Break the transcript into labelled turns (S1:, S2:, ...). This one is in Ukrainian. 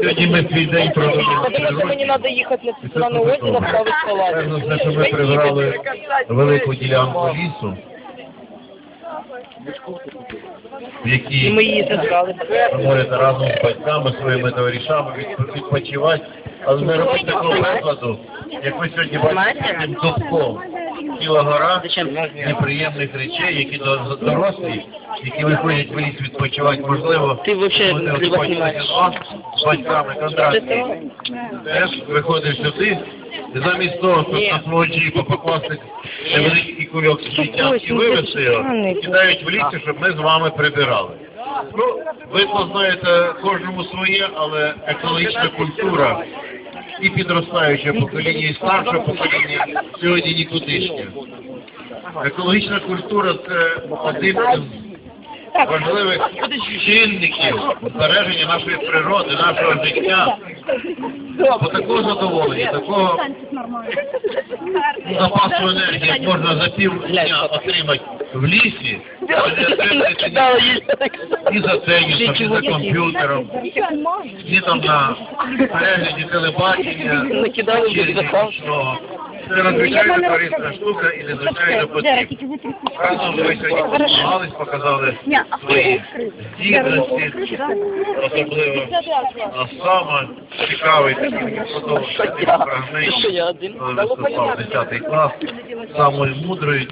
S1: Сьогодні ми свій день
S2: что мне надо ехать на Светлану озеро, править
S1: Певно, те, що ми прибрали велику ділянку лісу, в
S2: І
S1: якій
S2: ми її забрали.
S1: ви можете разом з батьками, своїми товаришами відп- відпочивати, але не робити такого прикладу, як ви сьогодні бачите цим дубком. Ціла гора неприємних речей, які до- дорослі, які виходять в ліс відпочивати, можливо,
S2: Ти вообще
S1: вдома з батьками контрактні. Теж виходиш сюди, і замість того, щоб на свого покласти невеликий кульок сміття і вивезти його, кидають в лісі, щоб ми з вами прибирали. Ну, ви то знаєте кожному своє, але екологічна культура і підростаюче покоління, і старше покоління сьогодні нікудишнє. Екологічна культура це один із важливих чинників збереження нашої природи, нашого життя. Бо такого задоволення, такого запасу енергії, можна за півдня отримати в лісі, ні за телевізором, ні за комп'ютером, ні там на перегляді телебачення, чи нічного. Це надзвичайно корисна штука і надзвичайно потрібна. Разом ми сьогодні позмагались, показали свої здібності, особливо а саме цікавий такий продовження фрагмент,
S2: Що я? один?
S1: коли виступав 10 клас, самою мудрою